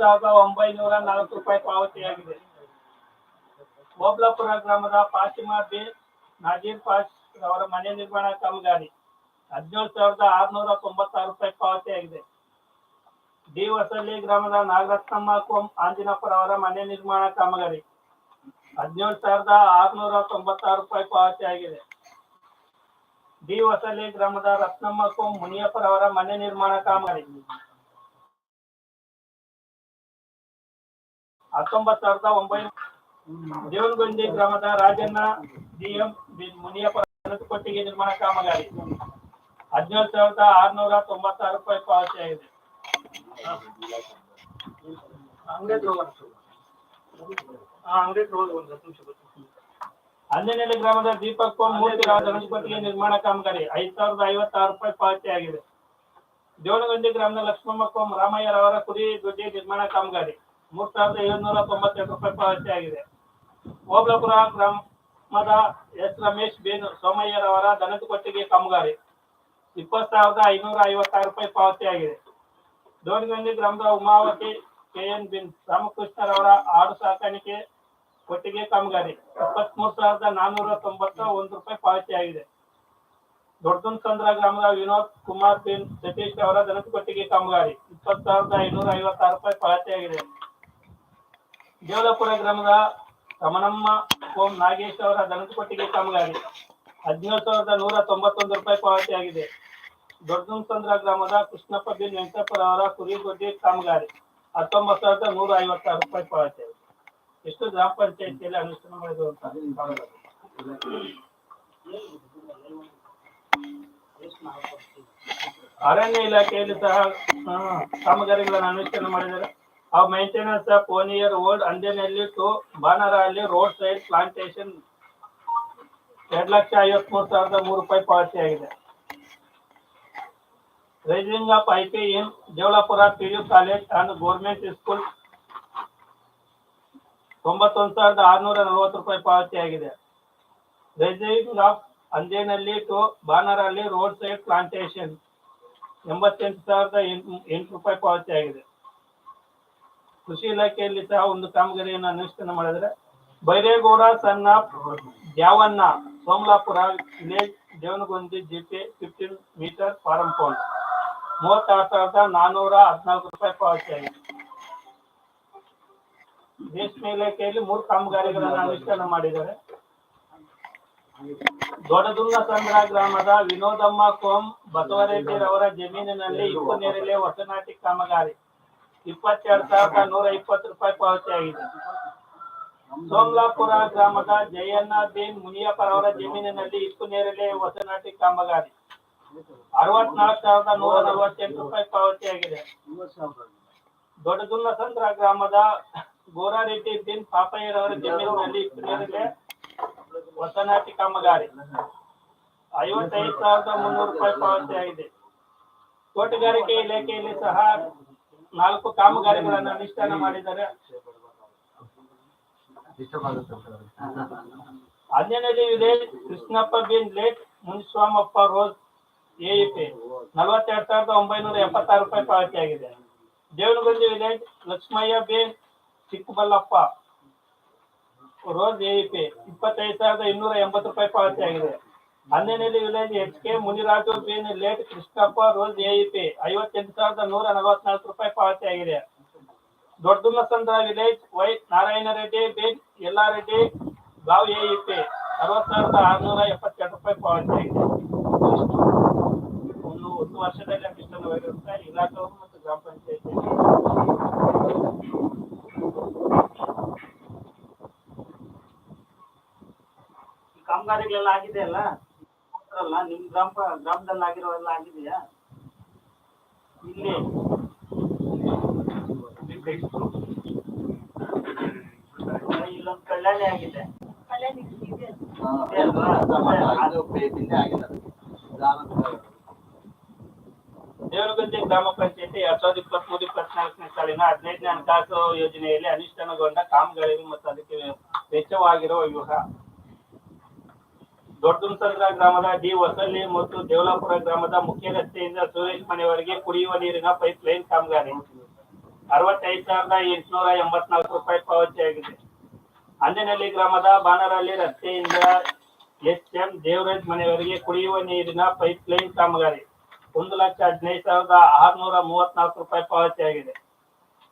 ಸಾವಿರದ ಒಂಬೈನೂರ ನಲವತ್ತು ರೂಪಾಯಿ ಪಾವತಿಯಾಗಿದೆ. ಓಬ್ಲಾಪುರ ಗ್ರಾಮದ ಫಾತಿಮಾ ಬಿ ನಾಜೀರ್ ಪಾಶ್ ಅವರ ಮನೆ ನಿರ್ಮಾಣ ಕಾಮಗಾರಿ ಹದಿನೇಳು ಸಾವಿರದ ಆರುನೂರ ತೊಂಬತ್ತಾರು ರೂಪಾಯಿ ಪಾವತಿಯಾಗಿದೆ. ಡಿ ಹೊಸಳ್ಳಿ ಗ್ರಾಮದ ನಾಗರತ್ನಮ್ಮ ಕೋಂ ಆಂಜಿನಪ್ಪರ ಅವರ ಮನೆ ನಿರ್ಮಾಣ ಕಾಮಗಾರಿ ಹದಿನೇಳು ಸಾವಿರದ ಆರುನೂರ ತೊಂಬತ್ತಾರು ರೂಪಾಯಿ ಪಾವತಿಯಾಗಿದೆ. ಡಿ ಹೊಸಳ್ಳಿ ಗ್ರಾಮದ ರತ್ನಮ್ಮ ಕೋಂ ಮುನಿಯಪ್ಪರವರ ಮನೆ ನಿರ್ಮಾಣ ಕಾಮಗಾರಿ ಹತ್ತೊಂಬತ್ತು ಸಾವಿರದ ಒಂಬೈನೂರ ದೇವನಗುಂದಿ ಗ್ರಾಮದ ರಾಜಣ್ಣ ಡಿಎಂ ಮುನಿಯಪ್ಪ ಕೊಟ್ಟಿಗೆ ನಿರ್ಮಾಣ ಕಾಮಗಾರಿ. ಹದಿನೇಳು ಸಾವಿರದ ಆರ್ನೂರ ತೊಂಬತ್ತಾರು ರೂಪಾಯಿ ಪಾವತಿಯಾಗಿದೆ ಅಂಜನೇಲಿ ಗ್ರಾಮದ ದೀಪಕ್ ಮೂರ್ತಿ ಗಣಪತಿಗೆ ನಿರ್ಮಾಣ ಕಾಮಗಾರಿ. ಐದ್ ಸಾವಿರದ ಐವತ್ತಾರು ರೂಪಾಯಿ ಪಾವತಿಯಾಗಿದೆ ದೇವನಗುಂದಿ ಗ್ರಾಮದ ಲಕ್ಷ್ಮಮ್ಮ ಕೋಮ್ ರಾಮಯ್ಯರವರ ಕುರಿ ದೊಡ್ಡಿ ನಿರ್ಮಾಣ ಕಾಮಗಾರಿ. ಮೂರ್ ಸಾವಿರದ ಏಳ್ನೂರ ತೊಂಬತ್ತೆರಡು ರೂಪಾಯಿ ಪಾವತಿಯಾಗಿದೆ ಓಬ್ಳಪುರ ಗ್ರಾಮದ ಎಸ್ ರಮೇಶ್ ಬೇನು ಸೋಮಯ್ಯರವರ ದನದ ಕೊಟ್ಟಿಗೆ ಕಾಮಗಾರಿ. ಇಪ್ಪತ್ತು ಸಾವಿರದ ಐನೂರ ಐವತ್ತಾರು ರೂಪಾಯಿ ಪಾವತಿಯಾಗಿದೆ ದೋಣಿಗಂಡಿ ಗ್ರಾಮದ ಉಮಾವತಿ ಕೆ ಎನ್ ಬಿನ್ ರಾಮಕೃಷ್ಣರವರ ಆಡು ಸಾಕಾಣಿಕೆ ಕೊಟ್ಟಿಗೆ ಕಾಮಗಾರಿ. ಇಪ್ಪತ್ಮೂರು ಸಾವಿರದ ನಾನ್ನೂರ ತೊಂಬತ್ತ ಒಂದು ರೂಪಾಯಿ ಪಾವತಿಯಾಗಿದೆ ದೊಡ್ಡದುಂಸಂದ್ರ ಗ್ರಾಮದ ವಿನೋದ್ ಕುಮಾರ್ ಬಿನ್ ಸತೀಶ್ ಅವರ ದನದ ಕೊಟ್ಟಿಗೆ ಕಾಮಗಾರಿ. ಇಪ್ಪತ್ತು ಸಾವಿರದ ಐನೂರ ಐವತ್ತಾರು ರೂಪಾಯಿ ಪಾವತಿಯಾಗಿದೆ ದೇವಲಪುರ ಗ್ರಾಮದ ರಮಣಮ್ಮ ಓಂ ನಾಗೇಶ್ ಅವರ ದನದ ಕೊಟ್ಟಿಗೆ ಕಾಮಗಾರಿ. ಹದಿನೇಳು ಸಾವಿರದ ನೂರ ತೊಂಬತ್ತೊಂದು ರೂಪಾಯಿ ಪಾವತಿಯಾಗಿದೆ ದೊಡ್ಡದುಂಸಂದ್ರ ಗ್ರಾಮದ ಕೃಷ್ಣಪ್ಪ ಬಿನ್ ವೆಂಕಟಪ್ಪರ ಅವರ ಕುರಿಗೊಡ್ಡಿ ಕಾಮಗಾರಿ. ಹತ್ತೊಂಬತ್ತು ಸಾವಿರದ ನೂರ ಐವತ್ತಾರು ರೂಪಾಯಿ ಪಾವತಿಯಾಗಿದೆ ಎಷ್ಟು ಗ್ರಾಮ ಪಂಚಾಯಿತಿಯಲ್ಲಿ ಅನುಷ್ಠಾನ ಮಾಡಿದ್ರು ಅಂತ ಅರಣ್ಯ ಇಲಾಖೆಯಲ್ಲಿ ಸಹ ಕಾಮಗಾರಿಗಳನ್ನು ಅನುಷ್ಠಾನ ಮಾಡಿದ್ದಾರೆ. ಅವು maintenance of one year old ಅಂದೇನಲ್ಲಿ to Banarahalli road side plantation ಎರಡು ಲಕ್ಷ ಐವತ್ಮೂರು ಸಾವಿರದ ಮೂರು ರೂಪಾಯಿ ಪಾವತಿಯಾಗಿದೆ raising of I P in Devalapura P U college and government school ತೊಂಬತ್ತೊಂದು ಸಾವಿರದ ಆರುನೂರ ನಲವತ್ತು ರೂಪಾಯಿ ಪಾವತಿಯಾಗಿದೆ raising of Anjenahalli to Banarahalli road side plantation ಎಂಬತ್ತೆಂಟು ಸಾವಿರದ ಎಂಟು ರೂಪಾಯಿ ಪಾವತಿಯಾಗಿದೆ ಕೃಷಿ ಇಲಾಖೆಯಲ್ಲಿ ಸಹ ಒಂದು ಕಾಮಗಾರಿಯನ್ನು ಅನುಷ್ಠಾನ ಮಾಡಿದ್ರೆ ಬೈರೇಗೌಡ, ಸಣ್ಣ Dyavanna, Somalapura, village, Devanagundi, GP fifteen metre farm pond ಮೂವತ್ತಾರು ಸಾವಿರದ ನಾನ್ನೂರ ಹದಿನಾಲ್ಕು ರೂಪಾಯಿ ಪಾವತಿಯಾಗಿದೆ ರೇಷ್ಮೆ ಇಲಾಖೆಯಲ್ಲಿ ಮೂರು ಕಾಮಗಾರಿಗಳನ್ನು ಅನುಷ್ಠಾನ ಮಾಡಿದ್ದಾರೆ. ದೊಡ್ಡದುಲ್ಲ ಸಂದ್ರ ಗ್ರಾಮದ ವಿನೋದಮ್ಮ ಕೋಂ ಬಸವರೆಡ್ಡಿರವರ ಜಮೀನಿನಲ್ಲಿ ನೇರಳೆ ಹೊಸನಾಟಿ ಕಾಮಗಾರಿ. ಇಪ್ಪತ್ತೆರಡು ಸಾವಿರದ ನೂರ ಇಪ್ಪತ್ತು ರೂಪಾಯಿ ಪಾವತಿಯಾಗಿದೆ ಸೋಮ್ಲಾಪುರ ಗ್ರಾಮದ ಜಯಣ್ಣ ಬೇನ್ ಮುನಿಯಪ್ಪರವರ ಜಮೀನಿನಲ್ಲಿ ಇಪ್ಪು ನೇರಳೆ ಹೊಸನಾಟಿ ಕಾಮಗಾರಿ. ಅರವತ್ನಾಲ್ಕು ಸಾವಿರದ ನೂರ ನಲವತ್ತೆಂಟು ರೂಪಾಯಿ ಪಾವತಿಯಾಗಿದೆ ಆಗಿದೆ. ಸಂದ್ರ ಗ್ರಾಮದ ಗೋರಾರೆಡ್ಡಿ ಬಿನ್ ಪಾಪಯ್ಯರವರ ಜಮೀನಿನಲ್ಲಿ ಇಪ್ಪು ನೇರಳೆ ಹೊಸನಾಟಿ ಕಾಮಗಾರಿ. ಐವತ್ತೈದು ಸಾವಿರದ ಮುನ್ನೂರು ರೂಪಾಯಿ ಪಾವತಿಯಾಗಿದೆ ತೋಟಗಾರಿಕೆ ಇಲಾಖೆಯಲ್ಲಿ ಸಹ ನಾಲ್ಕು ಕಾಮಗಾರಿಗಳನ್ನು ಅನುಷ್ಠಾನ ಮಾಡಿದ್ದಾರೆ. ಅಂಜನೇಲಿ ವಿಲೇಜ್ ಕೃಷ್ಣಪ್ಪ ಬಿನ್ ಲೇಟ್ ಮುನಿಸ್ವಾಮಪ್ಪ ರೋಸ್ ಎಇಪಿ ನಲವತ್ತೆರಡು ಸಾವಿರದ ಒಂಬೈನೂರ ಎಪ್ಪತ್ತಾರು ರೂಪಾಯಿ ಪಾವತಿಯಾಗಿದೆ ದೇವನಗುಂದಿ ವಿಲೇಜ್ ಲಕ್ಷ್ಮಯ್ಯ ಬಿನ್ ಚಿಕ್ಕಬಲ್ಲಪ್ಪ ರೋಸ್ ಎಇಪಿ ಇಪ್ಪತ್ತೈದು ಸಾವಿರದ ಇನ್ನೂರ ಎಂಬತ್ತು ರೂಪಾಯಿ ಪಾವತಿಯಾಗಿದೆ Anjaneli village H K Muniraju bin late Krishnappa rose AEP ಐವತ್ತೆಂಟು ಸಾವಿರದ ನೂರ ನಲವತ್ನಾಲ್ಕು ರೂಪಾಯಿ ಪಾವತಿಯಾಗಿದೆ ದೊಡ್ಡಮಸಂದ್ರ ವಿಲೇಜ್, ವೈ ನಾರಾಯಣ ರೆಡ್ಡಿ ಬಿನ್ ಯಲ್ಲಾರೆಡ್ಡಿ ಗಾವ್ ಎಇಪಿ ಅರವತ್ ಸಾವಿರದ ಆರ್ನೂರ ಎಪ್ಪತ್ತೆರಡು ರೂಪಾಯಿ ಪಾವತಿಯಾಗಿದೆ ಒಂದು ಒಂದು ವರ್ಷದಲ್ಲಿ ಅನುಷ್ಠಾನವಾಗಿರುತ್ತೆ ಇಲಾಖೆಯವರು ಮತ್ತು ಗ್ರಾಮ ಪಂಚಾಯತಿ ಕಾಮಗಾರಿಗಳೆಲ್ಲ ಆಗಿದೆ ಅಲ್ಲ ಅಲ್ಲ ನಿಮ್ ಗ್ರಾಮ, ಗ್ರಾಮದಲ್ಲಿ ಆಗಿರೋವೆಲ್ಲ ಆಗಿದೆಯಾ ಇಲ್ಲಿ. ಇಲ್ಲೊಂದು ಕಲ್ಯಾಣಿ ಆಗಿದೆ? ದೇವರಗುಂದಿ ಗ್ರಾಮ ಪಂಚಾಯತಿ ಎರಡ್ ಸಾವಿರದ ಇಪ್ಪತ್ತ್ ಮೂರು ಇಪ್ಪತ್ನಾಲ್ಕನೇ ಸಾಲಿನ ಹದಿನೈದನೇ ಹಣಕಾಸು ಯೋಜನೆಯಲ್ಲಿ ಅನುಷ್ಠಾನಗೊಂಡ ಕಾಮಗಾರಿ ಮತ್ತು ಅದಕ್ಕೆ ವೆಚ್ಚವಾಗಿರುವ ವ್ಯೂಹ. ದೊಡ್ಡದುಂಸಂದ್ರ ಗ್ರಾಮದ ಡಿ ಹೊಸಳ್ಳಿ ಮತ್ತು ದೇವಲಾಪುರ ಗ್ರಾಮದ ಮುಖ್ಯ ರಸ್ತೆಯಿಂದ ಸುರೇಶ್ ಮನೆವರೆಗೆ ಕುಡಿಯುವ ನೀರಿನ ಪೈಪ್ ಲೈನ್ ಕಾಮಗಾರಿ. ಅರವತ್ತೈದು ಸಾವಿರದ ಎಂಟುನೂರ ಎಂಬತ್ನಾಲ್ಕು ರೂಪಾಯಿ ಪಾವತಿಯಾಗಿದೆ. ಅಂಜನಹಳ್ಳಿ ಗ್ರಾಮದ ಬಾನರಹಳ್ಳಿ ರಸ್ತೆಯಿಂದ ಎಚ್ ಎಂ ದೇವರಾಜ್ ಮನೆಯವರಿಗೆ ಕುಡಿಯುವ ನೀರಿನ ಪೈಪ್ ಲೈನ್ ಕಾಮಗಾರಿ. ಒಂದು ಲಕ್ಷ ಹದಿನೈದು ಸಾವಿರದ ಆರುನೂರ ಮೂವತ್ನಾಲ್ಕು ರೂಪಾಯಿ ಪಾವತಿಯಾಗಿದೆ.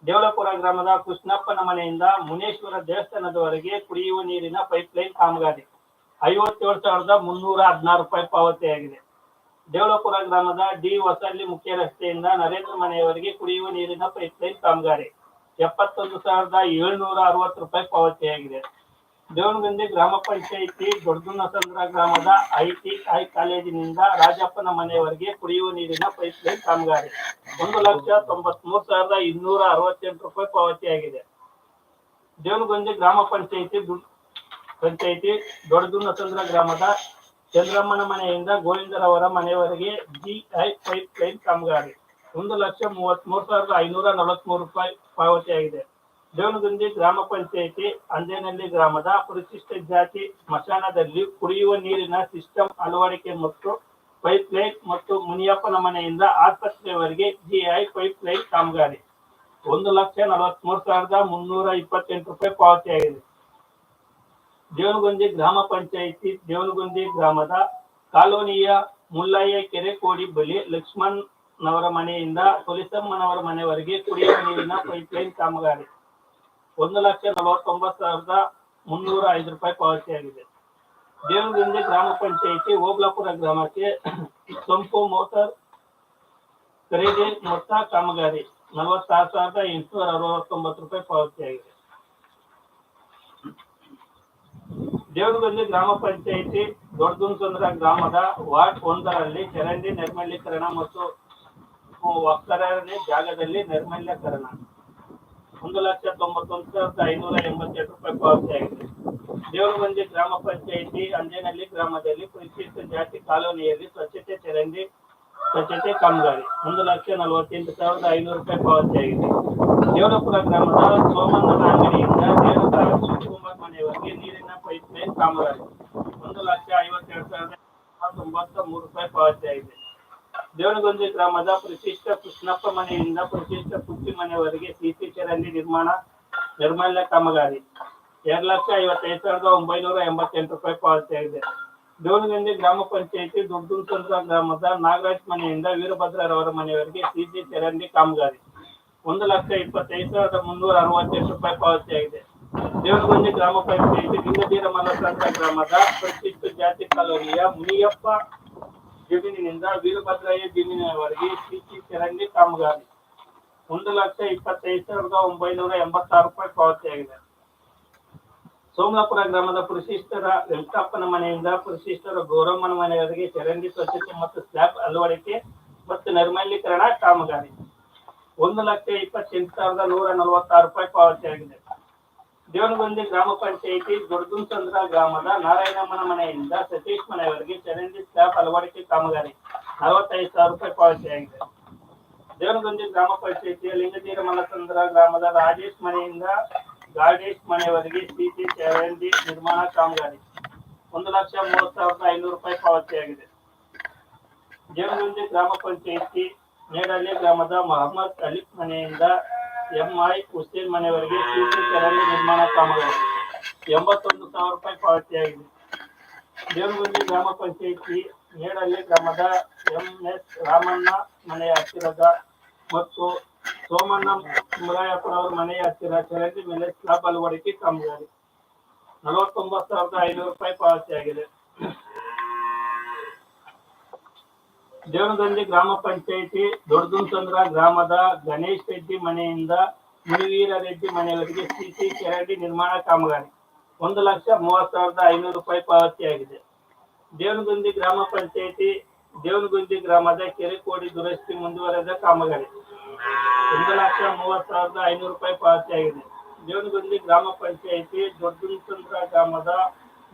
ದೇವಲಪುರ ಗ್ರಾಮದ ಕೃಷ್ಣಪ್ಪನ ಮನೆಯಿಂದ ಮುನೇಶ್ವರ ದೇವಸ್ಥಾನದವರೆಗೆ ಕುಡಿಯುವ ನೀರಿನ ಪೈಪ್ ಲೈನ್ ಕಾಮಗಾರಿ. ಐವತ್ತೇಳು ಸಾವಿರದ ಮುನ್ನೂರ ಹದಿನಾರು ರೂಪಾಯಿ ಪಾವತಿಯಾಗಿದೆ ದೇವಳಪುರ ಗ್ರಾಮದ ಡಿ ಹೊಸಳ್ಳಿ ಮುಖ್ಯ ರಸ್ತೆಯಿಂದ ನರೇಂದ್ರ ಮನೆಯವರಿಗೆ ಕುಡಿಯುವ ನೀರಿನ ಪೈಪ್ ಲೈನ್ ಕಾಮಗಾರಿ. ಎಪ್ಪತ್ತೊಂದು ಸಾವಿರದ ಏಳ್ನೂರ ಅರವತ್ತು ರೂಪಾಯಿ ಪಾವತಿಯಾಗಿದೆ ದೇವನಗಂದಿ ಗ್ರಾಮ ಪಂಚಾಯಿತಿ ದೊಡ್ಡನಸಂದ್ರ ಗ್ರಾಮದ ಐಟಿಐ ಕಾಲೇಜಿನಿಂದ ರಾಜಪ್ಪನ ಮನೆಯವರಿಗೆ ಕುಡಿಯುವ ನೀರಿನ ಪೈಪ್ ಲೈನ್ ಕಾಮಗಾರಿ. ಒಂದು ಲಕ್ಷ ತೊಂಬತ್ಮೂರು ಸಾವಿರದ ಇನ್ನೂರ ಅರವತ್ತೆಂಟು ರೂಪಾಯಿ ಪಾವತಿಯಾಗಿದೆ ದೇವನಗುಂದಿ ಗ್ರಾಮ ಪಂಚಾಯಿತಿ ಪಂಚಾಯಿತಿ ದೊಡ್ಡದುನ್ನಸಂದ್ರ ಗ್ರಾಮದ ಚಂದ್ರಮ್ಮನ ಮನೆಯಿಂದ ಗೋವಿಂದರವರ ಮನೆಯವರೆಗೆ ಜಿಐ ಪೈಪ್ ಲೈನ್ ಕಾಮಗಾರಿ. ಒಂದು ಲಕ್ಷ ಮೂವತ್ಮೂರು ಸಾವಿರದ ಐನೂರ ನಲವತ್ಮೂರು ರೂಪಾಯಿ ಪಾವತಿಯಾಗಿದೆ ದೇವನಗುಂದಿ ಗ್ರಾಮ ಪಂಚಾಯಿತಿ ಅಂದೇನಲ್ಲಿ ಗ್ರಾಮದ ಪರಿಶಿಷ್ಟ ಜಾತಿ ಸ್ಮಶಾನದಲ್ಲಿ ಕುಡಿಯುವ ನೀರಿನ ಸಿಸ್ಟಮ್ ಅಳವಡಿಕೆ ಮತ್ತು ಪೈಪ್ ಲೈನ್ ಮತ್ತು ಮುನಿಯಪ್ಪನ ಮನೆಯಿಂದ ಆಸ್ಪತ್ರೆಯವರೆಗೆ ಜಿಐ ಪೈಪ್ ಲೈನ್ ಕಾಮಗಾರಿ. ಒಂದು ಲಕ್ಷ ನಲವತ್ಮೂರು ಸಾವಿರದ ಮುನ್ನೂರ ಇಪ್ಪತ್ತೆಂಟು ರೂಪಾಯಿ ಪಾವತಿಯಾಗಿದೆ ದೇವನಗುಂದಿ ಗ್ರಾಮ ಪಂಚಾಯಿತಿ ದೇವನಗುಂದಿ ಗ್ರಾಮದ ಕಾಲೋನಿಯ ಮುಲ್ಲಯ್ಯ ಕೆರೆ ಕೋಡಿ ಬಳಿ ಲಕ್ಷ್ಮಣ್ ನವರ ಮನೆಯಿಂದ ತುಲಿಸಮ್ಮನವರ ಮನೆಯವರೆಗೆ ಕುಡಿಯುವ ನೀರಿನ ಪೈಪ್ ಲೈನ್ ಕಾಮಗಾರಿ. ಒಂದು ಲಕ್ಷ ನಲವತ್ತೊಂಬತ್ತು ಸಾವಿರದ ಮುನ್ನೂರ ಐದು ರೂಪಾಯಿ ಪಾವತಿಯಾಗಿದೆ. ದೇವನಗುಂದಿ ಗ್ರಾಮ ಪಂಚಾಯಿತಿ ಓಬ್ಲಾಪುರ ಗ್ರಾಮಕ್ಕೆ ಸೊಂಪು ಮೋಟರ್ ಖರೀದಿ ಮೊತ್ತ ಕಾಮಗಾರಿ ನಲವತ್ತಾರು ಸಾವಿರದ ಎಂಟುನೂರ ಅರವತ್ತೊಂಬತ್ತು ರೂಪಾಯಿ ಪಾವತಿಯಾಗಿದೆ. ದೇವನಗುಂದಿ ಗ್ರಾಮ ಪಂಚಾಯಿತಿ ದೊಡ್ಡದುನ್ಸಂದ್ರ ಗ್ರಾಮದ ವಾರ್ಡ್ ಒಂದರಲ್ಲಿ ಚರಂಡಿ ನೈರ್ಮಲ್ಯೀಕರಣ ಮತ್ತು ಒಕ್ಕರನೆ ಜಾಗದಲ್ಲಿ ನೈರ್ಮಲ್ಯೀಕರಣ ಒಂದು ಲಕ್ಷ ತೊಂಬತ್ತೊಂದು ಸಾವಿರದ ಐನೂರ ಎಂಬತ್ತೆರಡು ರೂಪಾಯಿ ಪಾವತಿಯಾಗಿದೆ ದೇವನಗುಂದಿ ಗ್ರಾಮ ಪಂಚಾಯಿತಿ ಅಂಜನಹಳ್ಳಿ ಗ್ರಾಮದಲ್ಲಿ ಪರಿಶಿಷ್ಟ ಜಾತಿ ಕಾಲೋನಿಯಲ್ಲಿ ಸ್ವಚ್ಛತೆ ಚರಂಡಿ ಸ್ವಚ್ಛತೆ ಕಾಮಗಾರಿ ಒಂದು ಲಕ್ಷ ನಲವತ್ತೆಂಟು ಸಾವಿರದ ಐನೂರು ರೂಪಾಯಿ ಪಾವತಿಯಾಗಿದೆ ದೇವರಪುರ ಗ್ರಾಮದ ಸೋಮಣ್ಣನ ಅಂಗಡಿಯಿಂದ ದೇವರ ಶಿವಕುಮಾರ್ ಮನೆಯವರೆಗೆ ನೀರಿನ ಪೈಪ್ ಲೈನ್ ಕಾಮಗಾರಿ ಒಂದು ಲಕ್ಷ ಐವತ್ತೆರಡು ಸಾವಿರದ ತೊಂಬತ್ತ ಮೂರು ರೂಪಾಯಿ ಪಾವತಿಯಾಗಿದೆ ದೇವನಗುಂದಿ ಗ್ರಾಮದ ಪ್ರತಿಷ್ಠ ಕೃಷ್ಣಪ್ಪ ಮನೆಯಿಂದ ಪ್ರತಿಷ್ಠ ಪುಟ್ಟಿ ಮನೆಯವರೆಗೆ ಸಿಸಿ ಚರಂಡಿ ನಿರ್ಮಾಣ ನಿರ್ಮಾಲ್ಯ ಕಾಮಗಾರಿ. ಎರಡು ಲಕ್ಷ ಐವತ್ತೈದು ಸಾವಿರದ ಒಂಬೈನೂರ ಎಂಬತ್ತೆಂಟು ರೂಪಾಯಿ ಪಾವತಿಯಾಗಿದೆ ದೇವನಗುಂದಿ ಗ್ರಾಮ ಪಂಚಾಯಿತಿ ದುಡ್ಡುಂಸಂದ್ರ ಗ್ರಾಮದ ನಾಗರಾಜ್ ಮನೆಯಿಂದ ವೀರಭದ್ರರವರ ಮನೆಯವರಿಗೆ ಸಿಸಿ ಚರಂಡಿ ಕಾಮಗಾರಿ. ಒಂದು ಲಕ್ಷ ಇಪ್ಪತ್ತೈದು ಸಾವಿರದ ಮುನ್ನೂರ ಅರವತ್ತೆಂಟು ರೂಪಾಯಿ ಪಾವತಿಯಾಗಿದೆ ದೇವನಗುಂದಿ ಗ್ರಾಮ ಪಂಚಾಯಿತಿ ಲಿಂಗಬೀರ ಮನಸಂತ ಗ್ರಾಮದ ಪ್ರತಿಷ್ಠ ಜಾತಿ ಕಾಲೋನಿಯ ಮುನಿಯಪ್ಪ ಜಮೀನಿನಿಂದ ವೀರಭದ್ರಯ್ಯ ಜಮೀನಿನವರೆಗೆ ಸಿಸಿ ಚರಂಡಿ ಕಾಮಗಾರಿ. ಒಂದು ಲಕ್ಷ ಇಪ್ಪತ್ತೈದು ಸಾವಿರದ ಒಂಬೈನೂರ ಎಂಬತ್ತಾರು ರೂಪಾಯಿ ಪಾವತಿಯಾಗಿದೆ. ಸೋಮಲಾಪುರ ಗ್ರಾಮದ ಪರಿಶಿಷ್ಟರ ವೆಂಕಟಪ್ಪನ ಮನೆಯಿಂದ ಪರಿಶಿಷ್ಟರ ಗೌರಮ್ಮನ ಮನೆಯವರೆಗೆ ಚರಂಡಿ ಸ್ವಚ್ಛತೆ ಮತ್ತು ಸ್ಲ್ಯಾಬ್ ಅಳವಡಿಕೆ ಮತ್ತು ನೈರ್ಮಲ್ಯೀಕರಣ ಕಾಮಗಾರಿ. ಒಂದು ಲಕ್ಷ ಇಪ್ಪತ್ತೆಂಟು ಸಾವಿರದ ನೂರ ನಲವತ್ತಾರು ರೂಪಾಯಿ ಪಾವತಿಯಾಗಿದೆ. ದೇವನಗುಂದಿ ಗ್ರಾಮ ಪಂಚಾಯಿತಿ ದೊಡ್ಡದುನ್ಸಂದ್ರ ಗ್ರಾಮದ ನಾರಾಯಣಮ್ಮನ ಮನೆಯಿಂದ ಸತೀಶ್ ಮನೆಯವರಿಗೆ ಚರಂಡಿ ಸ್ಲಾಬ್ ಅಳವಡಿಕೆ ಕಾಮಗಾರಿ. ನಲವತ್ತೈದು ಸಾವಿರ ರೂಪಾಯಿ ಪಾವತಿಯಾಗಿದೆ ದೇವನಗುಂದಿ ಗ್ರಾಮ ಪಂಚಾಯಿತಿಯ ಲಿಂಗತೀರ ಮಲಸಂದ್ರ ಗ್ರಾಮದ ರಾಜೇಶ್ ಮನೆಯಿಂದ ಗಾಡೇಶ್ ಮನೆಯವರೆಗೆ ಸಿಸಿ ಚರಂಡಿ ನಿರ್ಮಾಣ ಕಾಮಗಾರಿ. ಒಂದು ಲಕ್ಷ ಮೂವತ್ತು ಸಾವಿರದ ಐನೂರು ರೂಪಾಯಿ ಪಾವತಿಯಾಗಿದೆ ದೇವನಗುಂದಿ ಗ್ರಾಮ ಪಂಚಾಯಿತಿ ನೇಡಳ್ಳಿ ಗ್ರಾಮದ ಮೊಹಮ್ಮದ್ ಅಲಿಫ್ ಮನೆಯಿಂದ ಎಂಐ ಹುಸೇನ್ ಮನೆಯವರಿಗೆ ಸಿಸಿ ಚರಂಡಿ ನಿರ್ಮಾಣ ಕಾಮಗಾರಿ ಎಂಬತ್ತೊಂದು ಸಾವಿರ ರೂಪಾಯಿ ಪಾವತಿಯಾಗಿದೆ ದೇವಗುಂದಿ ಗ್ರಾಮ ಪಂಚಾಯಿತಿ ನೇಡಳ್ಳಿ ಗ್ರಾಮದ ಎಂಎಸ್ ರಾಮಣ್ಣ ಮನೆಯ ಹತ್ತಿರದ ಮತ್ತು ಸೋಮಣ್ಣ ಮುರಾಯಪ್ಪನ ಅವರ ಮನೆಯ ಹತ್ತಿರ ಚರಂಡಿ ಮೇಲೆ ಸ್ಲಾಬ್ ಅಳವಡಿಕೆ ಕಾಮಗಾರಿ ನಲವತ್ತೊಂಬತ್ತು ಸಾವಿರದ ಐನೂರು ರೂಪಾಯಿ ಪಾವತಿಯಾಗಿದೆ ದೇವನಗಂಜಿ ಗ್ರಾಮ ಪಂಚಾಯಿತಿ ದೊಡ್ಡದುನ್ಸಂದ್ರ ಗ್ರಾಮದ ಗಣೇಶ್ ರೆಡ್ಡಿ ಮನೆಯಿಂದ ಮುನಿವೀರ ರೆಡ್ಡಿ ಮನೆಯವರಿಗೆ ಸಿಸಿ ಕೆರಡಿ ನಿರ್ಮಾಣ ಕಾಮಗಾರಿ. ಒಂದು ಲಕ್ಷ ಮೂವತ್ತು ಸಾವಿರದ ಐನೂರು ರೂಪಾಯಿ ಪಾವತಿಯಾಗಿದೆ ದೇವನಗುಂದಿ ಗ್ರಾಮ ಪಂಚಾಯಿತಿ ದೇವನಗುಂದಿ ಗ್ರಾಮದ ಕೆರೆ ಕೋಡಿ ದುರಸ್ತಿ ಮುಂದುವರೆದ ಕಾಮಗಾರಿ. ಒಂದು ಲಕ್ಷ ಮೂವತ್ತು ಸಾವಿರದ ಐನೂರು ರೂಪಾಯಿ ಪಾವತಿಯಾಗಿದೆ ದೇವನಗುಂದಿ ಗ್ರಾಮ ಪಂಚಾಯಿತಿ ದೊಡ್ಡದುನ್ಸಂದ್ರ ಗ್ರಾಮದ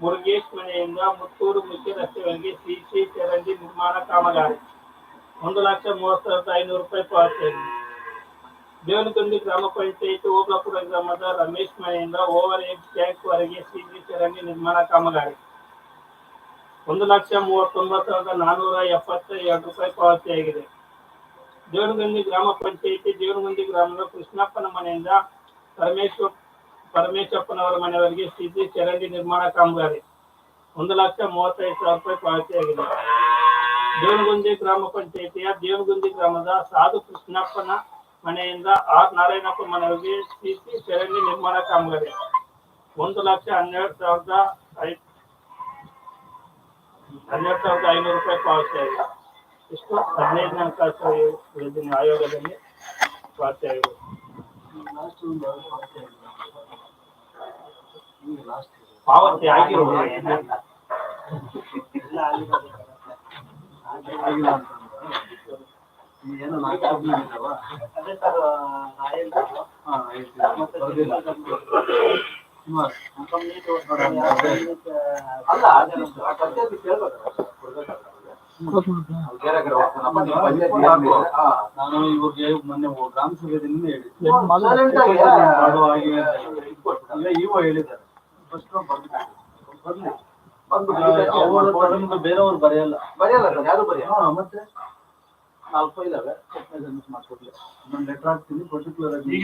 ಮುರುಗೇಶ್ ಮನೆಯಿಂದ ಮುತ್ತೂರು ಮುಖ್ಯ ರಸ್ತೆವರೆಗೆ ಸಿಸಿ ಚರಂಡಿ ನಿರ್ಮಾಣ ಕಾಮಗಾರಿ. ಒಂದು ಲಕ್ಷ ಮೂವತ್ತು ಸಾವಿರದ ಐನೂರು ರೂಪಾಯಿ ಪಾವತಿಯಾಗಿದೆ. ದೇವನಗುಂಡಿ ಗ್ರಾಮ ಪಂಚಾಯಿತಿ ಓಬ್ಲಾಪುರ ಗ್ರಾಮದ ರಮೇಶ್ ಮನೆಯಿಂದ ಓವರ್ ಹೆಡ್ ಟ್ಯಾಂಕ್ ವರೆಗೆ ಸಿಸಿ ಚರಂಡಿ ನಿರ್ಮಾಣ ಕಾಮಗಾರಿ. ಒಂದು ಲಕ್ಷ ಮೂವತ್ತೊಂಬತ್ತು ಸಾವಿರದ ನಾನ್ನೂರ ಎಪ್ಪತ್ತ ಎರಡು ರೂಪಾಯಿ ಪಾವತಿಯಾಗಿದೆ. ದೇವನಗುಂದಿ ಗ್ರಾಮ ಪಂಚಾಯಿತಿ ದೇವನಗುಂದಿ ಗ್ರಾಮದ ಕೃಷ್ಣಪ್ಪನ ಮನೆಯಿಂದ ಪರಮೇಶ್ವರ್ ಪರಮೇಶಪ್ಪನವರ ಮನೆಯವರಿಗೆ ಸಿಸಿ ಚರಂಡಿ ನಿರ್ಮಾಣ ಕಾಮಗಾರಿ. ಒಂದು ಲಕ್ಷ ಮೂವತ್ತೈದು ಸಾವಿರ ರೂಪಾಯಿ ಪಾವತಿಯಾಗಿದೆ. ದೇವನಗುಂದಿ ಗ್ರಾಮ ಪಂಚಾಯಿತಿಯ ದೇವನಗುಂದಿ ಗ್ರಾಮದ ಸಾಧು ಕೃಷ್ಣಪ್ಪನ ಮನೆಯಿಂದ ಆರ್ ನಾರಾಯಣಪ್ಪ ಮನೆಯವರಿಗೆ ಸಿಸಿ ಚರಂಡಿ ನಿರ್ಮಾಣ ಕಾಮಗಾರಿ. ಒಂದು ಲಕ್ಷ ಹನ್ನೆರಡು ಸಾವಿರದ ಹನ್ನೆರಡು ಸಾವಿರದ ಐನೂರು ರೂಪಾಯಿ ಪಾವತಿಯಾಗಿದೆ. ಇಷ್ಟು ಹದಿನೈದನೇ ಹಣಕಾಸು ಯೋಜನೆ ಆಯೋಗದಲ್ಲಿ ಪಾವತಿಯಾಗಿದೆ. ಪಾವತಿ ಆಗಿಲ್ಲ ಏನು ನಾಲ್ಕು ಇದಾವ? ಸುಮಾರು. ಅಲ್ಲ, ಅದು ಆ ನಾನು ಇವ್ರಿಗೆ ಮೊನ್ನೆ ಗ್ರಾಮ ಸಭೆದಿಂದ ಇವ ಹೇಳಿದ್ದಾರೆ ಫಸ್ಟ್ ಬೇರೆಯವ್ರು ಬರೆಯಲ್ಲ ಬರೆಯಲ್ಲ ಯಾರು ಬರೆಯಲ್ಲ ಮತ್ತೆ ನಾಲ್ಕು ಇದಾವೆ ಮಾಡ್ಕೊಡ್ಲಿ ಲೆಟರ್ ಹಾಕ್ತೀನಿ ಪರ್ಟಿಕ್ಯುಲರ್ ಆಗಿ